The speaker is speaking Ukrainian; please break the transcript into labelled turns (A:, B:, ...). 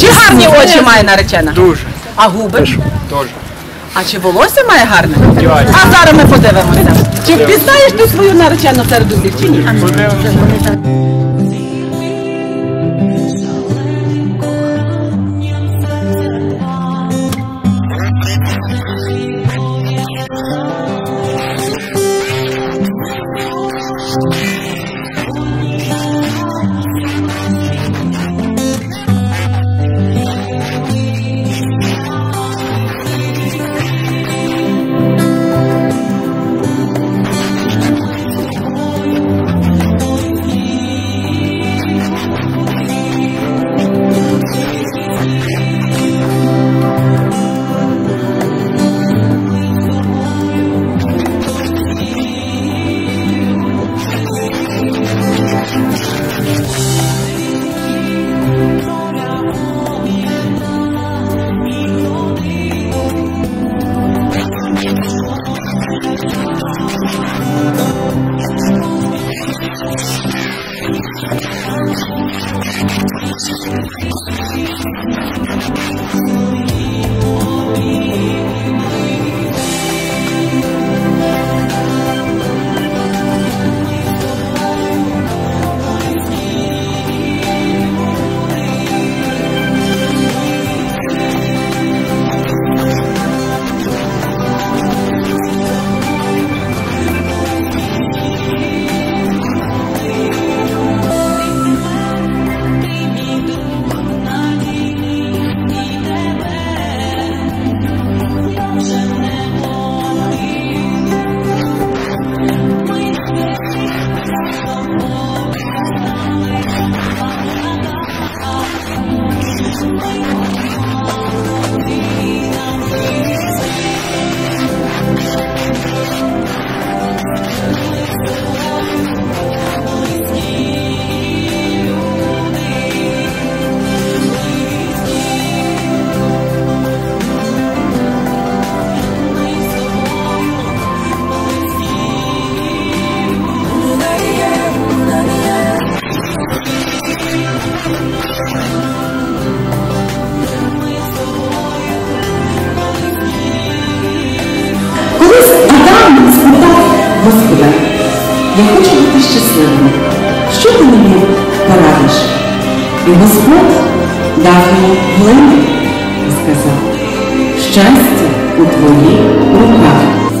A: Чи гарні очі має наречена?
B: Дуже.
A: А губи?
B: Дуже.
A: А чи волосся має гарне? А зараз ми подивимося. Чи впізнаєш ти свою наречену серед дублів чи ні?
C: Thank you. Thank you. Господа, я хочу бути щасливим. Що ти мені порадиш? І Господь дав йому глину і сказав, щастя у твоїх руках.